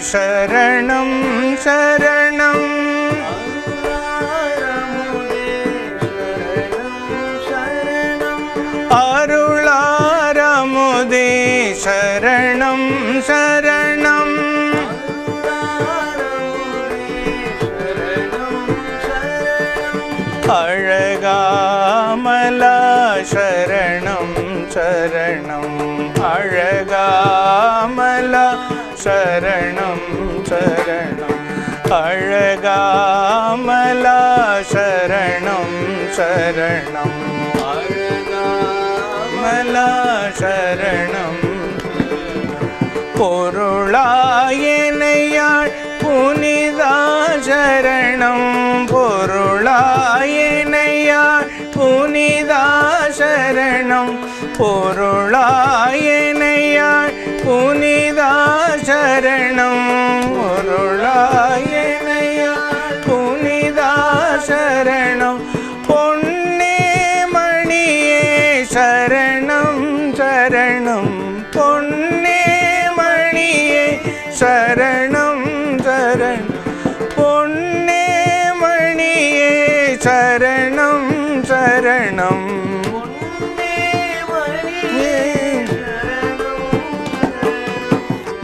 சரணம் சரணம் சரணம் சரணம். அழகாமலா சரணம் சரணம். அழகாமலா சரணம். பொருளாயனையாள் புனிதா சரணம். பொருளாயனையாள் புனிதா சரணம். பொருளாயனையாள் புனிதா சரணம். பொருளாயனையாள் புனிதா சரணம். பொன்னே மணியே சரணம் சரணம். பொன்னே மணியே சரணம்.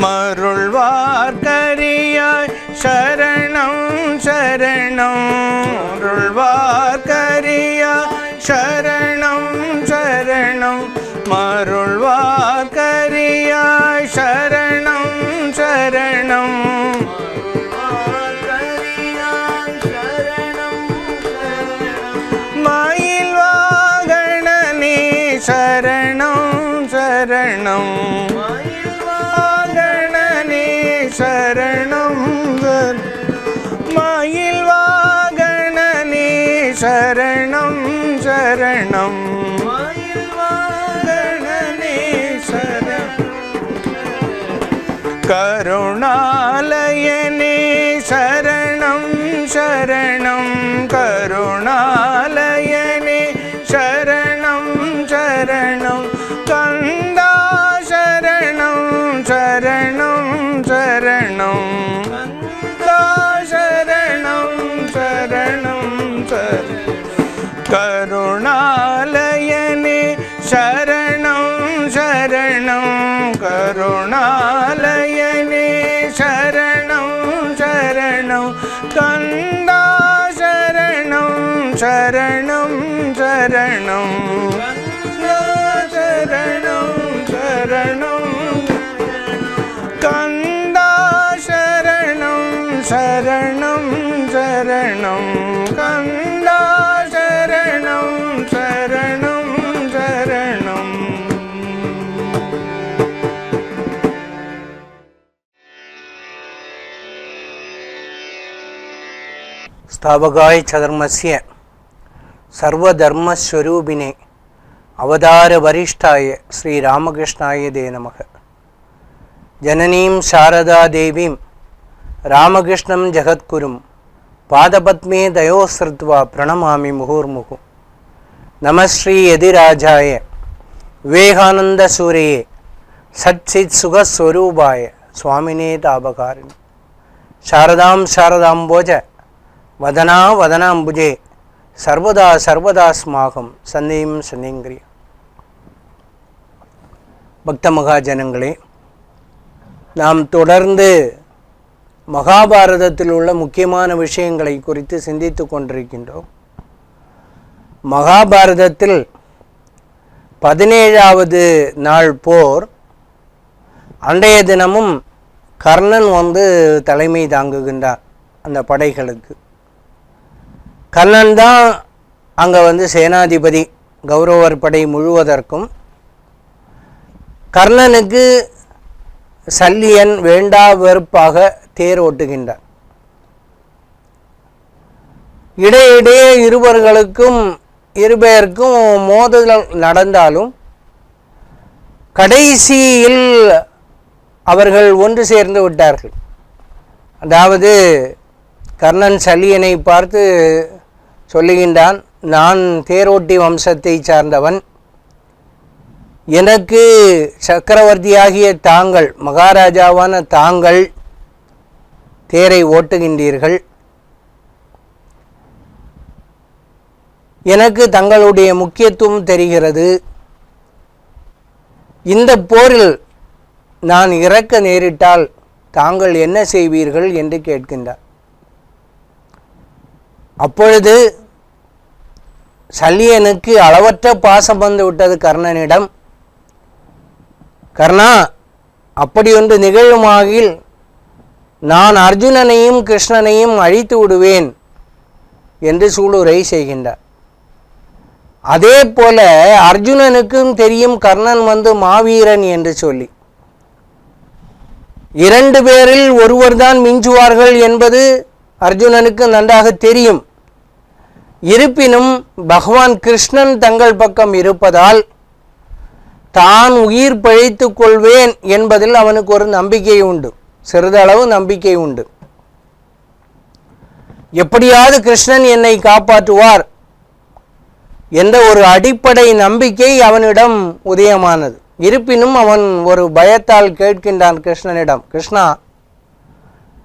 மருள்வார்கரியாய் சரணம் சரணம். அருள்வார்கரியாய் சரணம் சரணம். மருள்வார்கரியாய் சரணம் சரணம். கருணாலயனே சரணம் சரணம். തവകായ ചതർമ്മസ്യ സർവധർമ്മസ്വരൂപിനെ അവതാരവരിഷ്ഠായ ശ്രീരാമകൃഷ്ണായ ദേ നമ. ജനനീം ശാരദാദേവീം രാമകൃഷ്ണം ജഗദ്ഗുരും പാദപത്മേ ദയോസൃത്വ പ്രണമാമി മുഹുർമുഹു. നമശ്രീ യതിരാജായ വിവേകാനന്ദസൂര്യയെ സച്ചിത് സുഖസ്വരൂപായ സ്വാമിനേ താപകാരൻ ശാരദാം ശാരദാംബോജ வதனா வதனாம்புஜே. சர்வதா சர்வதாஸ்மாகம். சந்தையும் சந்தேங்கிரிய பக்த மகாஜனங்களே நாம் தொடர்ந்து மகாபாரதத்தில் உள்ள முக்கியமான விஷயங்களை குறித்து சிந்தித்து கொண்டிருக்கின்றோம். மகாபாரதத்தில் பதினேழாவது நாள் போர். அன்றைய தினமும் கர்ணன் வந்து தலைமை தாங்குகின்றார் அந்த படைகளுக்கு. கர்ணன் தான் அங்கே வந்து சேனாதிபதி கௌரவர் படை முழுவதற்கும். கர்ணனுக்கு சல்லியன் வேண்டா வெறுப்பாக தேர் ஓட்டுகின்றார். இடையிடையே இருவர்களுக்கும் இருபேருக்கும் மோதல் நடந்தாலும் கடைசியில் அவர்கள் ஒன்று சேர்ந்து விட்டார்கள். அதாவது கர்ணன் சல்லியனை பார்த்து சொல்லுகின்றான் நான் தேரோட்டி வம்சத்தை சார்ந்தவன். எனக்கு சக்கரவர்த்தியாகிய தாங்கள் மகாராஜாவான தாங்கள் தேரை ஓட்டுகின்றீர்கள். எனக்கு தங்களுடைய முக்கியத்துவம் தெரிகிறது. இந்த போரில் நான் இறக்க நேரிட்டால் தாங்கள் என்ன செய்வீர்கள்? என்று கேட்கின்றார். அப்பொழுது சல்லியனுக்கு அளவற்ற பாசம் வந்து விட்டது கர்ணனிடம். கர்ணா அப்படியொன்று நிகழுமாகில் நான் அர்ஜுனனையும் கிருஷ்ணனையும் அழித்து விடுவேன் என்று சூளுரை செய்கின்றார். அதே போல அர்ஜுனனுக்கும் தெரியும் கர்ணன் வந்து மாவீரன் என்று சொல்லி. இரண்டு பேரில் ஒருவர்தான் மிஞ்சுவார்கள் என்பது அர்ஜுனனுக்கு நன்றாக தெரியும். இருப்பினும் பகவான் கிருஷ்ணன் தங்கள் பக்கம் இருப்பதால் தான் உயிர் பிழைத்துக் கொள்வேன் என்பதில் அவனுக்கு ஒரு நம்பிக்கை உண்டு. சிறிதளவு நம்பிக்கை உண்டு. எப்படியாவது கிருஷ்ணன் என்னை காப்பாற்றுவார் என்ற ஒரு அடிப்படை நம்பிக்கை அவனிடம் உதயமானது. இருப்பினும் அவன் ஒரு பயத்தால் கேட்கின்றான் கிருஷ்ணனிடம் கிருஷ்ணா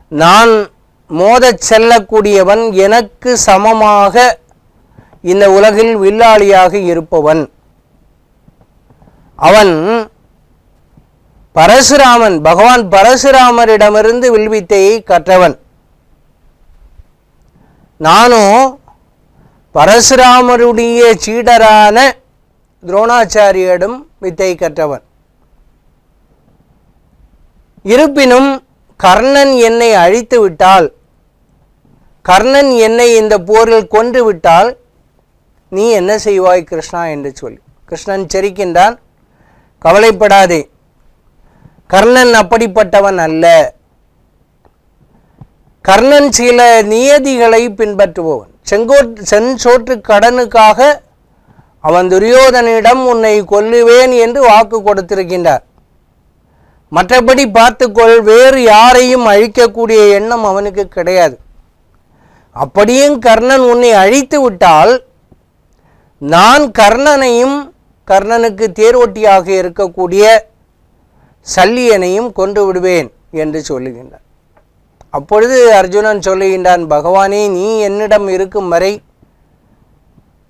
நான் மோதச் செல்லக்கூடியவன் எனக்கு சமமாக இந்த உலகில் வில்லாளியாக இருப்பவன். அவன் பரசுராமன் பகவான் பரசுராமரிடமிருந்து வில்வித்தையை கற்றவன். நானும் பரசுராமருடைய சீடரான துரோணாச்சாரியரிடம் வித்தை கற்றவன். இருப்பினும் கர்ணன் என்னை அழித்து விட்டால் கர்ணன் என்னை இந்த போரில் கொன்று விட்டால் நீ என்ன செய்வாய் கிருஷ்ணா என்று சொல்லி கிருஷ்ணன் செரிக்கின்றான். கவலைப்படாதே. கர்ணன் அப்படிப்பட்டவன் அல்ல. கர்ணன் சில நியதிகளை பின்பற்றுபவன். செங்கோட் செஞ்சோற்று கடனுக்காக அவன் துரியோதனிடம் உன்னை கொல்லுவேன் என்று வாக்கு கொடுத்திருக்கின்றார். மற்றபடி பார்த்துக்கொள் வேறு யாரையும் அழிக்கக்கூடிய எண்ணம் அவனுக்கு கிடையாது. அப்படியும் கர்ணன் உன்னை அழித்து விட்டால் நான் கர்ணனையும் கர்ணனுக்கு தேரோட்டியாக இருக்கக்கூடிய சல்லியனையும் கொன்று விடுவேன் என்று சொல்லுகின்றார் அப்பொழுது அர்ஜுனன் சொல்லுகின்றான் பகவானே நீ என்னிடம் இருக்கும் வரை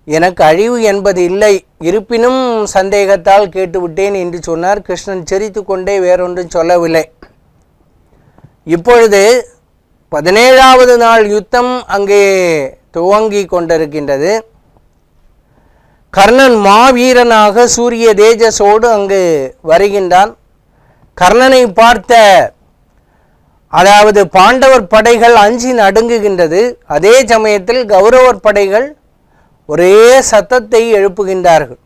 எனக்கு அழிவு என்பது இல்லை. இருப்பினும் சந்தேகத்தால் கேட்டுவிட்டேன் என்று சொன்னார். கிருஷ்ணன் சிரித்து கொண்டே வேறொன்றும் சொல்லவில்லை. இப்பொழுது பதினேழாவது நாள் யுத்தம் அங்கே துவங்கி கொண்டிருக்கின்றது. கர்ணன் மாவீரனாக சூரிய தேஜஸோடு அங்கு வருகின்றான். கர்ணனை பார்த்த அதாவது பாண்டவர் படைகள் அஞ்சி நடுங்குகின்றது. அதே சமயத்தில் கௌரவர் படைகள் ஒரே சத்தத்தை எழுப்புகின்றார்கள்.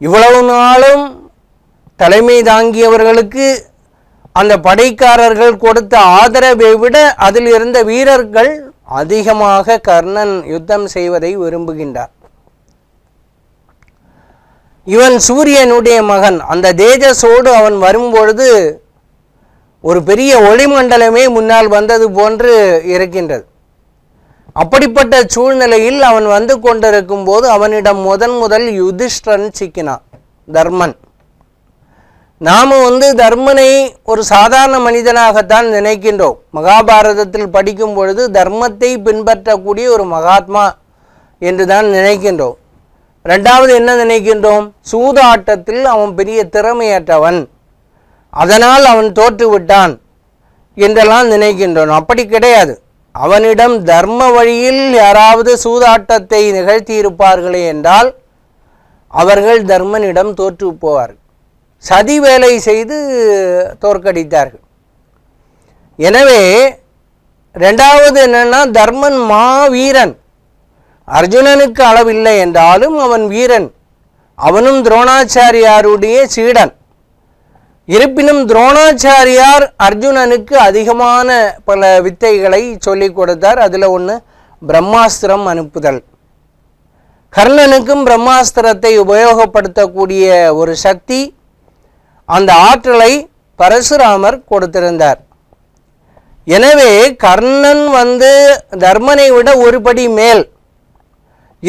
இவ்வளவு நாளும் தலைமை தாங்கியவர்களுக்கு அந்த படைக்காரர்கள் கொடுத்த ஆதரவை விட அதில் இருந்த வீரர்கள் அதிகமாக கர்ணன் யுத்தம் செய்வதை விரும்புகின்றார். இவன் சூரியனுடைய மகன். அந்த தேஜஸோடு அவன் வரும்பொழுது ஒரு பெரிய ஒளிமண்டலமே முன்னால் வந்தது போன்று இருக்கின்றது. அப்படிப்பட்ட சூழ்நிலையில் அவன் வந்து கொண்டிருக்கும் போது அவனிடம் முதன் முதல் யுதிஷ்டன் சிக்கினான் தர்மன். நாம் வந்து தர்மனை ஒரு சாதாரண மனிதனாகத்தான் நினைக்கின்றோம். மகாபாரதத்தில் படிக்கும் பொழுது தர்மத்தை பின்பற்றக்கூடிய ஒரு மகாத்மா என்று தான் நினைக்கின்றோம். ரெண்டாவது என்ன நினைக்கின்றோம்? சூதாட்டத்தில் அவன் பெரிய திறமையற்றவன். அதனால் அவன் தோற்றுவிட்டான் என்றெல்லாம் நினைக்கின்றோம். அப்படி கிடையாது. அவனிடம் தர்ம வழியில் யாராவது சூதாட்டத்தை நிகழ்த்தியிருப்பார்களே என்றால் அவர்கள் தர்மனிடம் தோற்று போவார்கள். சதி வேலை செய்து தோற்கடித்தார்கள். எனவே ரெண்டாவது என்னென்னா தர்மன் மா வீரன் அர்ஜுனனுக்கு அளவில்லை என்றாலும் அவன் வீரன். அவனும் துரோணாச்சாரியாருடைய சீடன். இருப்பினும் துரோணாச்சாரியார் அர்ஜுனனுக்கு அதிகமான பல வித்தைகளை சொல்லிக் கொடுத்தார். அதில் ஒன்று பிரம்மாஸ்திரம் அனுப்புதல். கர்ணனுக்கும் பிரம்மாஸ்திரத்தை உபயோகப்படுத்தக்கூடிய ஒரு சக்தி அந்த ஆற்றலை பரசுராமர் கொடுத்திருந்தார். எனவே கர்ணன் வந்து தர்மனை விட ஒருபடி மேல்.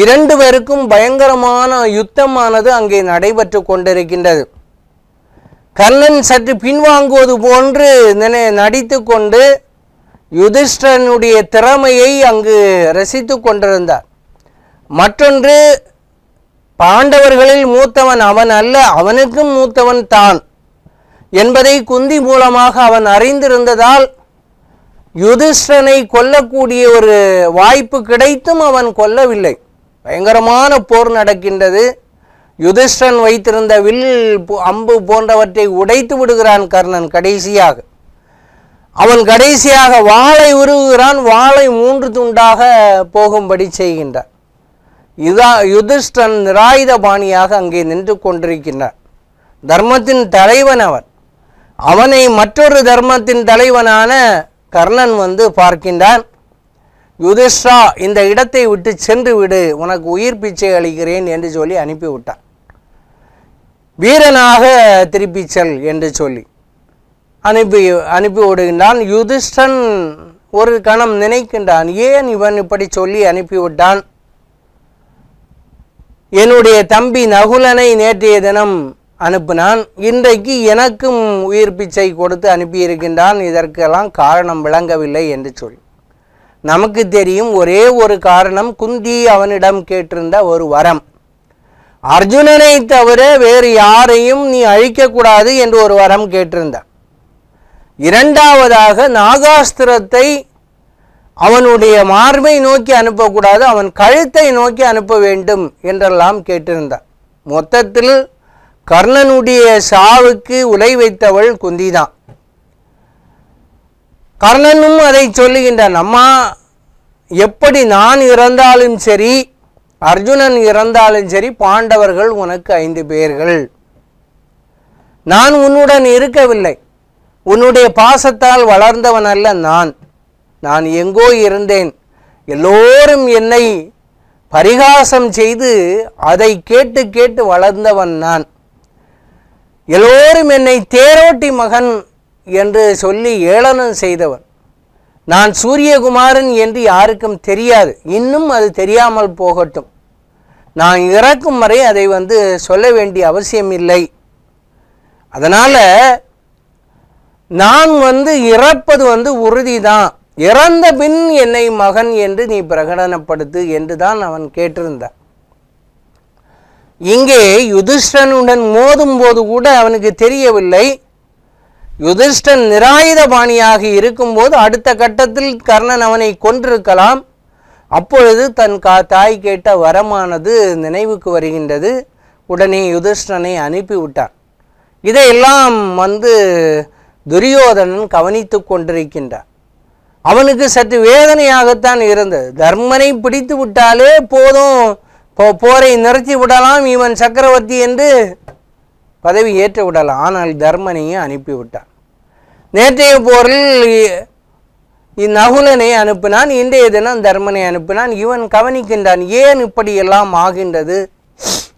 இரண்டு பேருக்கும் பயங்கரமான யுத்தமானது அங்கே நடைபெற்று கொண்டிருக்கின்றது. கர்ணன் சற்று பின்வாங்குவது போன்று நினை நடித்து கொண்டு யுதிஷ்டனுடைய திறமையை அங்கு ரசித்து கொண்டிருந்தார். மற்றொன்று பாண்டவர்களில் மூத்தவன் அவன் அல்ல அவனுக்கும் மூத்தவன் தான். என்பதை குந்தி மூலமாக அவன் அறிந்திருந்ததால் யுதிஷ்டனை கொல்லக்கூடிய ஒரு வாய்ப்பு கிடைத்தும் அவன் கொல்லவில்லை. பயங்கரமான போர் நடக்கின்றது. யுதிஷ்டன் வைத்திருந்த வில் பு- அம்பு போன்றவற்றை உடைத்து விடுகிறான் கர்ணன் கடைசியாக. அவன் கடைசியாக வாளை உருவுகிறான். வாளை மூன்று துண்டாக போகும்படி செய்கின்றான். இதா யுதிஷ்டன் நிராயுத பாணியாக அங்கே நின்று கொண்டிருக்கின்றான். தர்மத்தின் தலைவன் அவன். அவனை மற்றொரு தர்மத்தின் தலைவனான கர்ணன் வந்து பார்க்கின்றான். யுதிஷ்டா இந்த இடத்தை விட்டு சென்று விடு உனக்கு உயிர் பிச்சை அளிக்கிறேன் என்று சொல்லி அனுப்பிவிட்டான். வீரனாக திருப்பி செல் என்று சொல்லி அனுப்பி அனுப்பி விடுகின்றான். யுதிஷ்டன் ஒரு கணம் நினைக்கின்றான் ஏன் இவன் இப்படி சொல்லி அனுப்பிவிட்டான் என்னுடைய தம்பி நகுலனை நேற்றைய தினம் அனுப்பினான். இன்றைக்கு எனக்கும் உயிர் பிச்சை கொடுத்து அனுப்பியிருக்கின்றான். இதற்கெல்லாம் காரணம் விளங்கவில்லை என்று சொல்லி நமக்கு தெரியும் ஒரே ஒரு காரணம் குந்தி அவனிடம் கேட்டிருந்த ஒரு வரம். அர்ஜுனனை தவிர வேறு யாரையும் நீ அழிக்கக்கூடாது என்று ஒரு வரம் கேட்டிருந்த இரண்டாவதாக நாகாஸ்திரத்தை அவனுடைய மார்பை நோக்கி அனுப்பக்கூடாது அவன் கழுத்தை நோக்கி அனுப்ப வேண்டும் என்றெல்லாம் கேட்டிருந்தார். மொத்தத்தில் கர்ணனுடைய சாவுக்கு உலை வைத்தவள் குந்திதான். கர்ணனும் அதை சொல்லுகின்றான் அம்மா எப்படி நான் இறந்தாலும் சரி அர்ஜுனன் இறந்தாலும் சரி பாண்டவர்கள் உனக்கு ஐந்து பேர்கள். நான் உன்னுடன் இருக்கவில்லை. உன்னுடைய பாசத்தால் வளர்ந்தவன் அல்ல நான். நான் எங்கோ இருந்தேன். எல்லோரும் என்னை பரிகாசம் செய்து அதை கேட்டு கேட்டு வளர்ந்தவன் நான். எல்லோரும் என்னை தேரோட்டி மகன் என்று சொல்லி ஏளனம் செய்தவன். நான் சூரியகுமாரன் என்று யாருக்கும் தெரியாது. இன்னும் அது தெரியாமல் போகட்டும். நான் இறக்கும் வரை அதை வந்து சொல்ல வேண்டிய அவசியம் இல்லை. அதனால் நான் வந்து இறப்பது வந்து உறுதிதான். இறந்த பின் என்னை மகன் என்று நீ பிரகடனப்படுத்து என்று தான் அவன் கேட்டிருந்தான். இங்கே யுதிஷ்டனுடன் மோதும் போது கூட அவனுக்கு தெரியவில்லை. யுதிஷ்டன் நிராயுத பாணியாக இருக்கும்போது அடுத்த கட்டத்தில் கர்ணன் அவனை கொன்றிருக்கலாம். அப்பொழுது தன் கா தாய் கேட்ட வரமானது நினைவுக்கு வருகின்றது. உடனே யுதிஷ்டனை அனுப்பிவிட்டான். இதையெல்லாம் வந்து துரியோதனன் கவனித்து கொண்டிருக்கின்றான். அவனுக்கு சற்று வேதனையாகத்தான் இருந்தது. தர்மனை பிடித்து விட்டாலே போதும். போ- போரை நிறுத்தி விடலாம் இவன் சக்கரவர்த்தி என்று பதவி ஏற்று விடலாம். ஆனால் தர்மனையும் அனுப்பிவிட்டான். நேற்றைய போரில் இ- இந்நகுலனை அனுப்பினான் இன்றைய தினம் தர்மனை அனுப்பினான். இவன் கவனிக்கின்றான் ஏன் இப்படியெல்லாம் ஆகின்றது?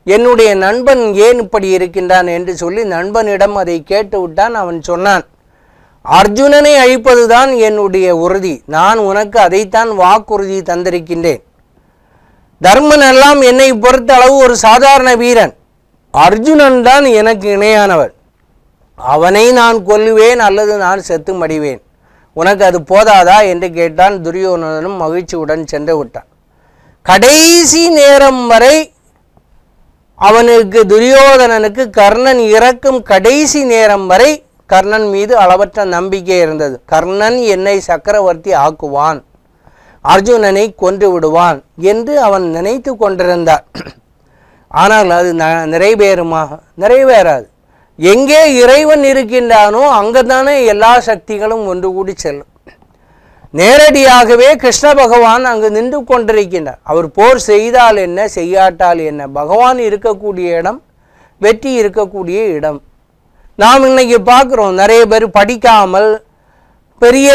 என்னுடைய நண்பன் ஏன் இப்படி இருக்கின்றான் என்று சொல்லி நண்பனிடம் அதை கேட்டு விட்டான் அவன் சொன்னான் அர்ஜுனனை அழிப்பதுதான் என்னுடைய உறுதி. நான் உனக்கு அதைத்தான் வாக்குறுதி தந்திருக்கின்றேன். தர்மன் எல்லாம் என்னை பொறுத்த அளவு ஒரு சாதாரண வீரன். அர்ஜுனன் தான் எனக்கு இணையானவன். அவனை நான் கொல்லுவேன் அல்லது நான் செத்து மடிவேன் உனக்கு அது போதாதா? என்று கேட்டான் துரியோதனனும் மகிழ்ச்சியுடன் சென்று விட்டான். கடைசி நேரம் வரை அவனுக்கு துரியோதனனுக்கு கர்ணன் இறக்கும் கடைசி நேரம் வரை கர்ணன் மீது அளவற்ற நம்பிக்கை இருந்தது. கர்ணன் என்னை சக்கரவர்த்தி ஆக்குவான். அர்ஜுனனை கொன்று விடுவான் என்று அவன் நினைத்து கொண்டிருந்தார். ஆனால் அது ந- நிறைவேறுமா நிறைவேறாது. எங்கே இறைவன் இருக்கின்றானோ அங்கதானே எல்லா சக்திகளும் ஒன்று கூடி செல்லும். நேரடியாகவே கிருஷ்ண பகவான் அங்கு நின்று கொண்டிருக்கின்றார். அவர் போர் செய்தால் என்ன செய்யாட்டால் என்ன? பகவான் இருக்கக்கூடிய இடம் வெற்றி இருக்கக்கூடிய இடம். நாம் இன்னைக்கு பார்க்குறோம் நிறைய பேர் படிக்காமல் பெரிய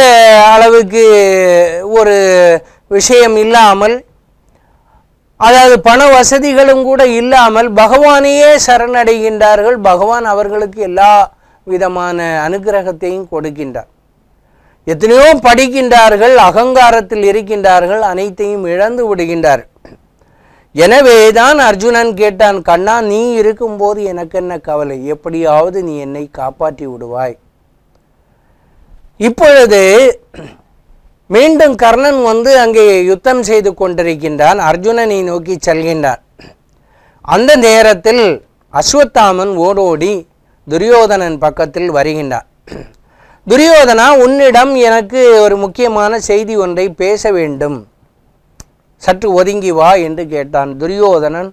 அளவுக்கு ஒரு விஷயம் இல்லாமல் அதாவது பண வசதிகளும் கூட இல்லாமல் பகவானையே சரணடைகின்றார்கள். பகவான் அவர்களுக்கு எல்லா விதமான அனுக்கிரகத்தையும் கொடுக்கின்றார். எத்தனையோ படிக்கின்றார்கள் அகங்காரத்தில் இருக்கின்றார்கள் அனைத்தையும் இழந்து விடுகின்றார். எனவே தான் அர்ஜுனன் கேட்டான் கண்ணா நீ இருக்கும்போது எனக்கு என்ன கவலை? எப்படியாவது நீ என்னை காப்பாற்றி விடுவாய். இப்பொழுது மீண்டும் கர்ணன் வந்து அங்கே யுத்தம் செய்து கொண்டிருக்கின்றான். அர்ஜுனனை நோக்கி செல்கின்றான். அந்த நேரத்தில் அஸ்வத்தாமன் ஓடோடி துரியோதனன் பக்கத்தில் வருகின்றான். துரியோதனா உன்னிடம் எனக்கு ஒரு முக்கியமான செய்தி ஒன்றை பேச வேண்டும். சற்று ஒதுங்கி வா என்று கேட்டான் துரியோதனன்.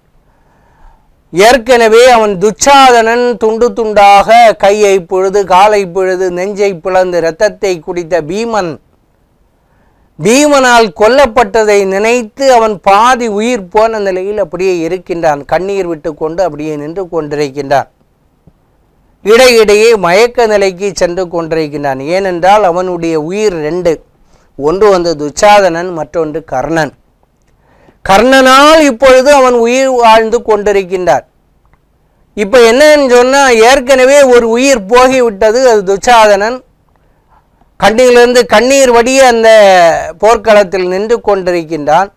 ஏற்கனவே அவன் துச்சாதனன் துண்டு துண்டாக கையை பொழுது காலை பொழுது நெஞ்சை பிளந்து இரத்தத்தை குடித்த பீமன். பீமனால் கொல்லப்பட்டதை நினைத்து அவன் பாதி உயிர் போன நிலையில் அப்படியே இருக்கின்றான். கண்ணீர் விட்டு கொண்டு அப்படியே நின்று கொண்டிருக்கின்றான். இடையிடையே மயக்க நிலைக்கு சென்று கொண்டிருக்கின்றான். ஏனென்றால் அவனுடைய உயிர் ரெண்டு. ஒன்று வந்து துச்சாதனன் மற்றொன்று கர்ணன். கர்ணனால் இப்பொழுது அவன் உயிர் வாழ்ந்து கொண்டிருக்கின்றார். இப்போ என்னன்னு சொன்னால் ஏற்கனவே ஒரு உயிர் போகிவிட்டது அது துச்சாதனன். கண்ணிலிருந்து கண்ணீர் வடிய அந்த போர்க்களத்தில் நின்று கொண்டிருக்கின்றான்.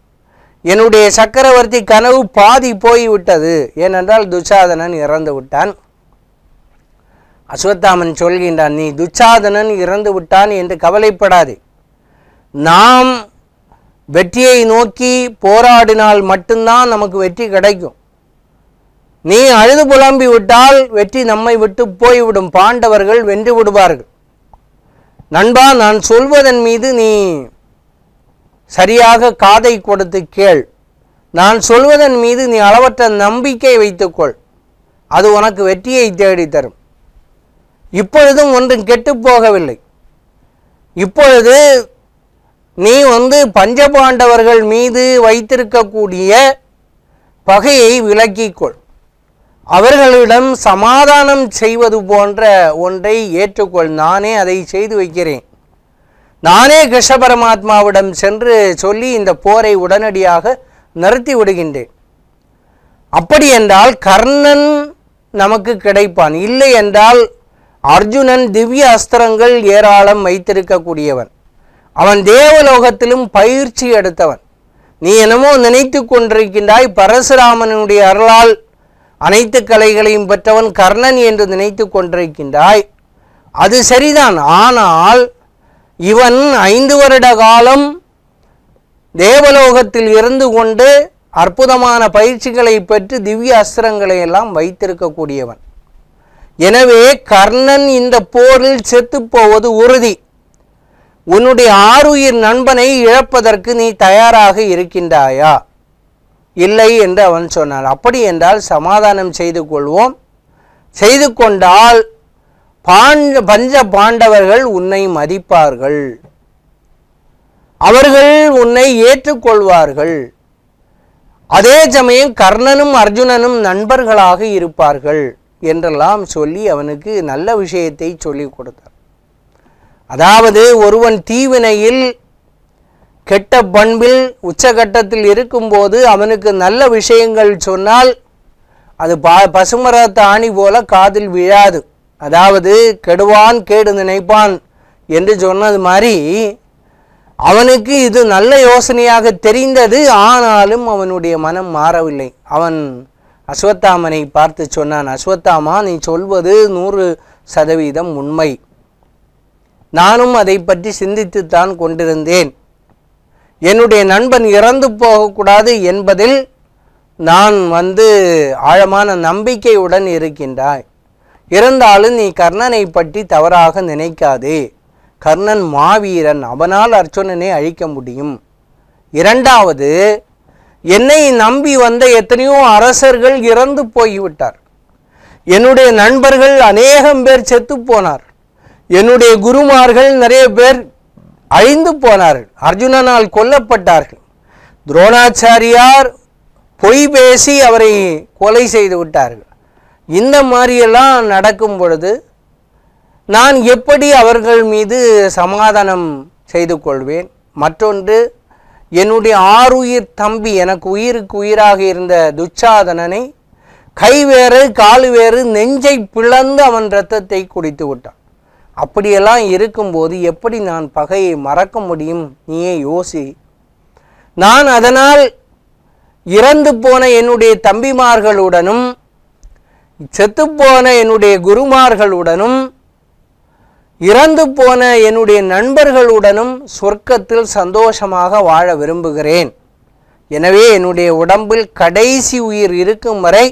என்னுடைய சக்கரவர்த்தி கனவு பாதி போய்விட்டது ஏனென்றால் துச்சாதனன் இறந்து விட்டான். அஸ்வத்தாமன் சொல்கின்றான் நீ துச்சாதனன் இறந்து விட்டான் என்று கவலைப்படாதே. நாம் வெற்றியை நோக்கி போராடினால் மட்டும்தான் நமக்கு வெற்றி கிடைக்கும். நீ அழுது புலம்பி விட்டால் வெற்றி நம்மை விட்டு போய்விடும். பாண்டவர்கள் வென்று விடுவார்கள். நண்பா நான் சொல்வதன் மீது நீ சரியாக காதை கொடுத்து கேள். நான் சொல்வதன் மீது நீ அளவற்ற நம்பிக்கை வைத்துக்கொள். அது உனக்கு வெற்றியை தேடித் தரும் இப்பொழுதும் ஒன்றும் கெட்டுப் போகவில்லை. இப்பொழுது நீ வந்து பஞ்சபாண்டவர்கள் மீது வைத்திருக்கக்கூடிய பகையை விலக்கிக்கொள். அவர்களிடம் சமாதானம் செய்வது போன்ற ஒன்றை ஏற்றுக்கொள். நானே அதை செய்து வைக்கிறேன். நானே கிருஷ்ண பரமாத்மாவிடம் சென்று சொல்லி இந்த போரை உடனடியாக நிறுத்தி விடுகின்றேன். அப்படி என்றால் கர்ணன் நமக்கு கிடைப்பான். இல்லை என்றால் அர்ஜுனன் திவ்ய அஸ்திரங்கள் ஏராளம் வைத்திருக்கக்கூடியவன். அவன் தேவலோகத்திலும் பயிற்சி எடுத்தவன். நீ என்னமோ நினைத்து கொண்டிருக்கின்றாய் பரசுராமனுடைய அருளால் அனைத்து கலைகளையும் பெற்றவன் கர்ணன் என்று நினைத்து கொண்டிருக்கின்றாய். அது சரிதான். ஆனால் இவன் ஐந்து வருட காலம் தேவலோகத்தில் இருந்து கொண்டு அற்புதமான பயிற்சிகளை பெற்று திவ்ய அஸ்திரங்களை எல்லாம் வைத்திருக்கக்கூடியவன். எனவே கர்ணன் இந்த போரில் செத்துப் போவது உறுதி. உன்னுடைய ஆருயிர் நண்பனை இழப்பதற்கு நீ தயாராக இருக்கின்றாயா? இல்லை என்று அவன் சொன்னான். அப்படி என்றால் சமாதானம் செய்து கொள்வோம். செய்து கொண்டால் பாண்ட பஞ்ச பாண்டவர்கள் உன்னை மதிப்பார்கள். அவர்கள் உன்னை ஏற்றுக்கொள்வார்கள். அதே சமயம் கர்ணனும் அர்ஜுனனும் நண்பர்களாக இருப்பார்கள் என்றெல்லாம் சொல்லி அவனுக்கு நல்ல விஷயத்தை சொல்லி கொடுத்தார். அதாவது ஒருவன் தீவினையில் கெட்ட பண்பில் உச்சகட்டத்தில் இருக்கும்போது அவனுக்கு நல்ல விஷயங்கள் சொன்னால் அது பா பசுமரத்த ஆணி போல காதில் விழாது. அதாவது கெடுவான் கேடு நினைப்பான் என்று சொன்னது மாதிரி அவனுக்கு இது நல்ல யோசனையாக தெரிந்தது. ஆனாலும் அவனுடைய மனம் மாறவில்லை. அவன் அஸ்வத்தாமனை பார்த்து சொன்னான் அஸ்வத்தாமா நீ சொல்வது நூறு சதவீதம் உண்மை. நானும் அதை பற்றி சிந்தித்துத்தான் கொண்டிருந்தேன். என்னுடைய நண்பன் இறந்து போகக்கூடாது என்பதில் நான் வந்து ஆழமான நம்பிக்கையுடன் இருக்கின்றாய். இருந்தாலும் நீ கர்ணனை பற்றி தவறாக நினைக்காதே. கர்ணன் மாவீரன் அவனால் அர்ச்சுனனை அழிக்க முடியும். இரண்டாவது என்னை நம்பி வந்த எத்தனையோ அரசர்கள் இறந்து போய்விட்டார். என்னுடைய நண்பர்கள் அநேகம் பேர் செத்து போனார். என்னுடைய குருமார்கள் நிறைய பேர் அழிந்து போனார்கள். அர்ஜுனனால் கொல்லப்பட்டார்கள். துரோணாச்சாரியார் பொய் பேசி அவரை கொலை செய்து விட்டார்கள். இந்த மாதிரியெல்லாம் நடக்கும் பொழுது நான் எப்படி அவர்கள் மீது சமாதானம் செய்து கொள்வேன்? மற்றொன்று என்னுடைய ஆறுயிர் தம்பி எனக்கு உயிருக்கு உயிராக இருந்த துச்சாதனனை கை வேறு கால் வேறு நெஞ்சை பிளந்து அவன் இரத்தத்தை குடித்து விட்டான். அப்படியெல்லாம் இருக்கும்போது எப்படி நான் பகையை மறக்க முடியும்? நீயே யோசி. நான் அதனால் இறந்து போன என்னுடைய தம்பிமார்களுடனும் செத்துப்போன என்னுடைய குருமார்களுடனும் இறந்து போன என்னுடைய நண்பர்களுடனும் சொர்க்கத்தில் சந்தோஷமாக வாழ விரும்புகிறேன். எனவே என்னுடைய உடம்பில் கடைசி உயிர் இருக்கும் வரை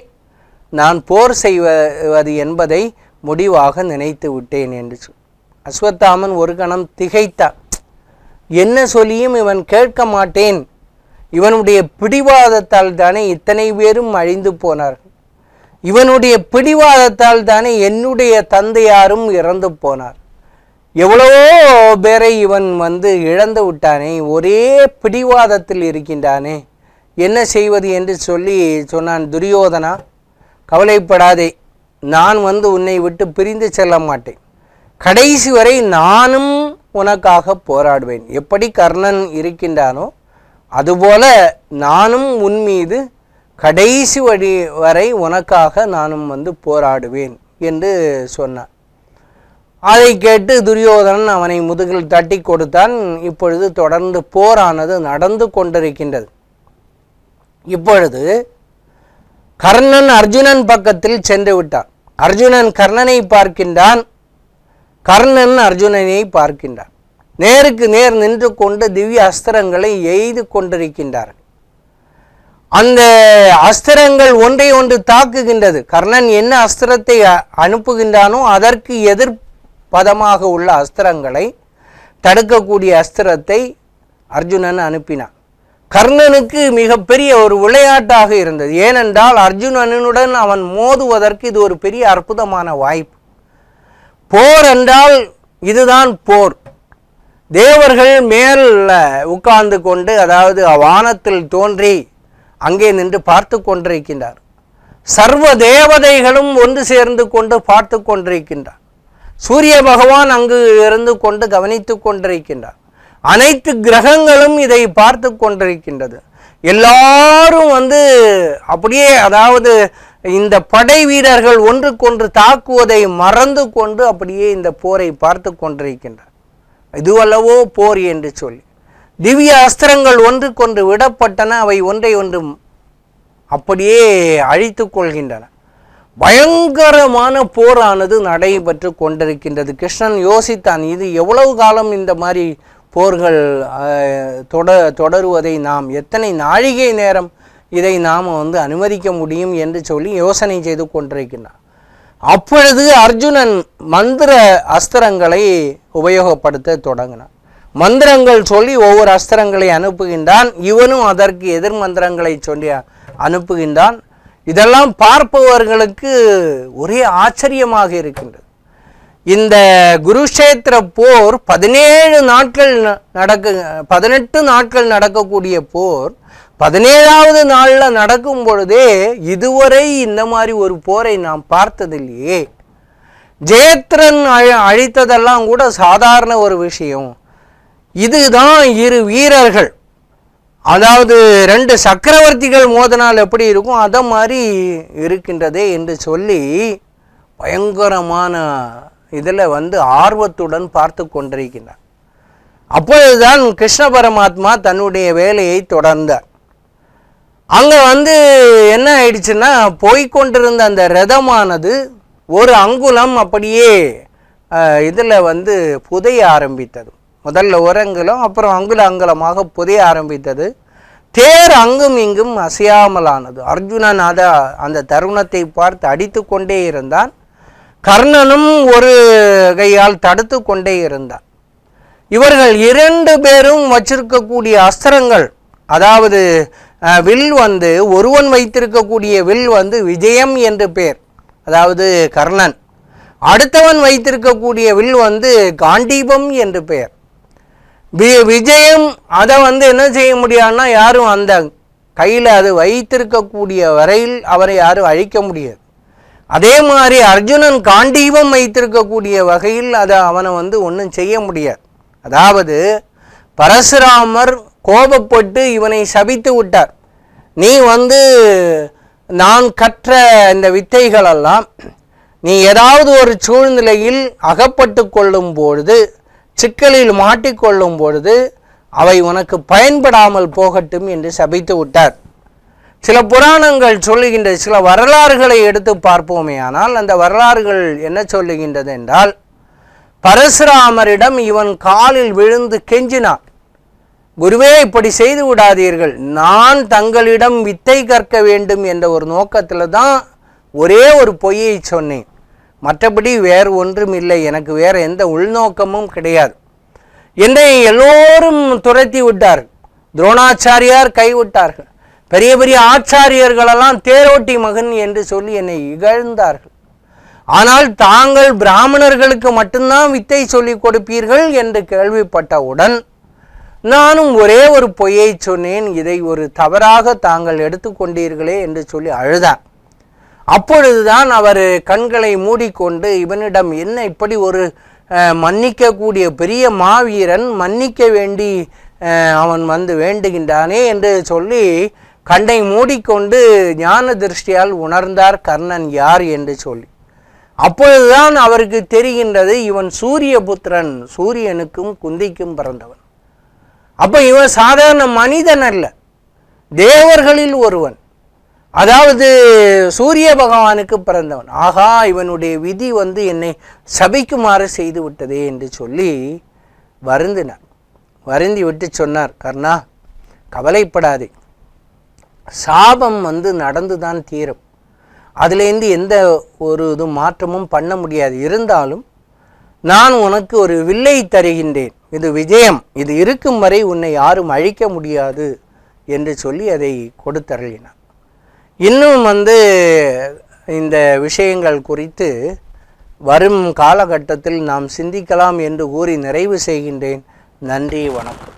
நான் போர் செய்வது என்பதை முடிவாக நினைத்து விட்டேன் என்று சொல் அஸ்வத்தாமன் ஒரு கணம் திகைத்தான் என்ன சொல்லியும் இவன் கேட்க மாட்டேன். இவனுடைய பிடிவாதத்தால் தானே இத்தனை பேரும் அழிந்து போனார்கள். இவனுடைய பிடிவாதத்தால் தானே என்னுடைய தந்தையாரும் இறந்து போனார். எவ்வளவோ பேரை இவன் வந்து இழந்து விட்டானே ஒரே பிடிவாதத்தில் இருக்கின்றானே என்ன செய்வது என்று சொல்லி சொன்னான் துரியோதனா. கவலைப்படாதே நான் வந்து உன்னை விட்டு பிரிந்து செல்ல மாட்டேன். கடைசி வரை நானும் உனக்காக போராடுவேன். எப்படி கர்ணன் இருக்கின்றானோ அதுபோல நானும் உன் மீது கடைசி வழி வரை உனக்காக நானும் வந்து போராடுவேன் என்று சொன்னான். அதை கேட்டு துரியோதனன் அவனை முதுகில் தட்டி கொடுத்தான். இப்பொழுது தொடர்ந்து போரானது நடந்து கொண்டிருக்கின்றது. இப்பொழுது கர்ணன் அர்ஜுனன் பக்கத்தில் சென்று விட்டான். அர்ஜுனன் கர்ணனை பார்க்கின்றான். கர்ணன் அர்ஜுனனை பார்க்கின்றான். நேருக்கு நேர் நின்று கொண்டு திவ்ய அஸ்திரங்களை எய்து கொண்டிருக்கின்றார்கள் அந்த அஸ்திரங்கள் ஒன்றை ஒன்று தாக்குகின்றது. கர்ணன் என்ன அஸ்திரத்தை அனுப்புகின்றானோ அதற்கு எதிர்பதமாக உள்ள அஸ்திரங்களை தடுக்கக்கூடிய அஸ்திரத்தை அர்ஜுனன் அனுப்பினான். கர்ணனுக்கு மிகப்பெரிய ஒரு விளையாட்டாக இருந்தது. ஏனென்றால் அர்ஜுனனுடன் அவன் மோதுவதற்கு இது ஒரு பெரிய அற்புதமான வாய்ப்பு. போர் என்றால் இதுதான் போர். தேவர்கள் மேல உட்கார்ந்து கொண்டு அதாவது வானத்தில் தோன்றி அங்கே நின்று பார்த்து கொண்டிருக்கின்றார். சர்வ தேவதைகளும் ஒன்று சேர்ந்து கொண்டு பார்த்து கொண்டிருக்கின்றார். சூரிய பகவான் அங்கு இருந்து கொண்டு கவனித்து கொண்டிருக்கின்றார். அனைத்து கிரகங்களும் இதை பார்த்து கொண்டிருக்கின்றது. எல்லாரும் வந்து அப்படியே அதாவது இந்த படை வீரர்கள் ஒன்றுக்கொன்று தாக்குவதை மறந்து கொண்டு அப்படியே இந்த போரை பார்த்து கொண்டிருக்கின்றார் இதுவல்லவோ போர் என்று சொல்லி. திவ்ய அஸ்திரங்கள் ஒன்றுக்கொன்று விடப்பட்டன அவை ஒன்றை ஒன்று அப்படியே அழித்து கொள்கின்றன. பயங்கரமான போரானது நடைபெற்று கொண்டிருக்கின்றது. கிருஷ்ணன் யோசித்தான் இது எவ்வளவு காலம் இந்த மாதிரி போர்கள் தொட தொடருவதை நாம் எத்தனை நாழிகை நேரம் இதை நாம் வந்து அனுமதிக்க முடியும் என்று சொல்லி யோசனை செய்து கொண்டிருக்கின்றான் அப்பொழுது அர்ஜுனன் மந்திர அஸ்திரங்களை உபயோகப்படுத்த தொடங்கினான். மந்திரங்கள் சொல்லி ஒவ்வொரு அஸ்திரங்களை அனுப்புகின்றான். இவனும் அதற்கு எதிர் மந்திரங்களை சொல்லி அனுப்புகின்றான். இதெல்லாம் பார்ப்பவர்களுக்கு ஒரே ஆச்சரியமாக இருக்கின்றது. இந்த குருஷேத்திர போர் பதினேழு நாட்கள் ந- நடக்க பதினெட்டு நாட்கள் நடக்கக்கூடிய போர் பதினேழாவது நாளில் நடக்கும் பொழுதே இதுவரை இந்த மாதிரி ஒரு போரை நாம் பார்த்ததில்லையே. ஜெயத்ரன் அழ அழித்ததெல்லாம் கூட சாதாரண ஒரு விஷயம். இதுதான் இரு வீரர்கள். அதாவது ரெண்டு சக்கரவர்த்திகள் மோதினால் எப்படி இருக்கும்? அதை மாதிரி இருக்கின்றதே என்று சொல்லி பயங்கரமான இதில் வந்து ஆர்வத்துடன் பார்த்து கொண்டிருக்கின்றார். அப்பொழுதுதான் கிருஷ்ண பரமாத்மா தன்னுடைய வேலையை தொடர்ந்தார். அங்கே வந்து என்ன ஆயிடுச்சுன்னா போய்க்கொண்டிருந்த அந்த ரதமானது ஒரு அங்குலம் அப்படியே இதில் வந்து புதைய ஆரம்பித்தது. முதல்ல ஒரு அங்குலம் அப்புறம் அங்குல அங்குலமாக புதைய ஆரம்பித்தது. தேர் அங்கும் இங்கும் அசையாமலானது. அர்ஜுனன் அதை அந்த தருணத்தை பார்த்து அடித்து கொண்டே இருந்தான். கர்ணனும் ஒரு கையால் தடுத்து கொண்டே இருந்தான் இவர்கள் இரண்டு பேரும் வச்சிருக்கக்கூடிய அஸ்திரங்கள் அதாவது வில் வந்து ஒருவன் வைத்திருக்கக்கூடிய வில் வந்து விஜயம் என்று பேர் அதாவது கர்ணன். அடுத்தவன் வைத்திருக்கக்கூடிய வில் வந்து காண்டீபம் என்று பெயர் வி விஜயம் அதை வந்து என்ன செய்ய முடியாதுன்னா யாரும் அந்த கையில் அது வைத்திருக்கக்கூடிய வரையில் அவரை யாரும் அழிக்க முடியாது. அதே மாதிரி அர்ஜுனன் காண்டீபம் வைத்திருக்கக்கூடிய வகையில் அதை அவனை வந்து ஒன்றும் செய்ய முடியாது. அதாவது பரசுராமர் கோபப்பட்டு இவனை சபித்து விட்டார். நீ வந்து நான் கற்ற இந்த வித்தைகளெல்லாம் நீ ஏதாவது ஒரு சூழ்நிலையில் அகப்பட்டு கொள்ளும் பொழுது சிக்கலில் மாட்டிக்கொள்ளும் பொழுது அவை உனக்கு பயன்படாமல் போகட்டும் என்று சபித்து விட்டார். சில புராணங்கள் சொல்லுகின்ற சில வரலாறுகளை எடுத்து பார்ப்போமே. ஆனால் அந்த வரலாறுகள் என்ன சொல்லுகின்றது என்றால் பரசுராமரிடம் இவன் காலில் விழுந்து கெஞ்சினான். குருவே இப்படி செய்து விடாதீர்கள். நான் தங்களிடம் வித்தை கற்க வேண்டும் என்ற ஒரு நோக்கத்தில் தான் ஒரே ஒரு பொய்யை சொன்னேன். மற்றபடி வேறு ஒன்றும் இல்லை. எனக்கு வேறு எந்த உள்நோக்கமும் கிடையாது. என்னை எல்லோரும் துரத்தி விட்டார் துரோணாச்சாரியார் கைவிட்டார்கள். பெரிய பெரிய ஆச்சாரியர்களெல்லாம் தேரோட்டி மகன் என்று சொல்லி என்னை இகழ்ந்தார்கள். ஆனால் தாங்கள் பிராமணர்களுக்கு மட்டும்தான் வித்தை சொல்லிக் கொடுப்பீர்கள் என்று கேள்விப்பட்டவுடன் நானும் ஒரே ஒரு பொய்யை சொன்னேன் இதை ஒரு தவறாக தாங்கள் எடுத்துக்கொண்டீர்களே என்று சொல்லி அழுதார். அப்பொழுதுதான் அவர் கண்களை மூடிக்கொண்டு இவனிடம் என்ன இப்படி ஒரு மன்னிக்கக்கூடிய பெரிய மாவீரன் மன்னிக்க வேண்டி அவன் வந்து வேண்டுகின்றானே என்று சொல்லி கண்ணை மூடிக்கொண்டு ஞான திருஷ்டியால் உணர்ந்தார் கர்ணன் யார் என்று சொல்லி. அப்பொழுதுதான் அவருக்கு தெரிகின்றது இவன் சூரிய புத்திரன் சூரியனுக்கும் குந்திக்கும் பிறந்தவன். அப்போ இவன் சாதாரண மனிதன் அல்ல தேவர்களில் ஒருவன். அதாவது சூரிய பகவானுக்கு பிறந்தவன். ஆகா இவனுடைய விதி வந்து என்னை சபிக்குமாறு செய்து விட்டதே என்று சொல்லி வருந்தினார். வருந்தி விட்டு சொன்னார் கர்ணா கவலைப்படாதே. சாபம் வந்து நடந்து தான் தீரும். அதுலேருந்து எந்த ஒரு இது மாற்றமும் பண்ண முடியாது. இருந்தாலும் நான் உனக்கு ஒரு வில்லை தருகின்றேன். இது விஜயம். இது இருக்கும் வரை உன்னை யாரும் அழிக்க முடியாது என்று சொல்லி அதை கொடுத்தருளினார். இன்னும் வந்து இந்த விஷயங்கள் குறித்து வரும் காலகட்டத்தில் நாம் சிந்திக்கலாம் என்று கூறி நிறைவு செய்கின்றேன். நன்றி வணக்கம்.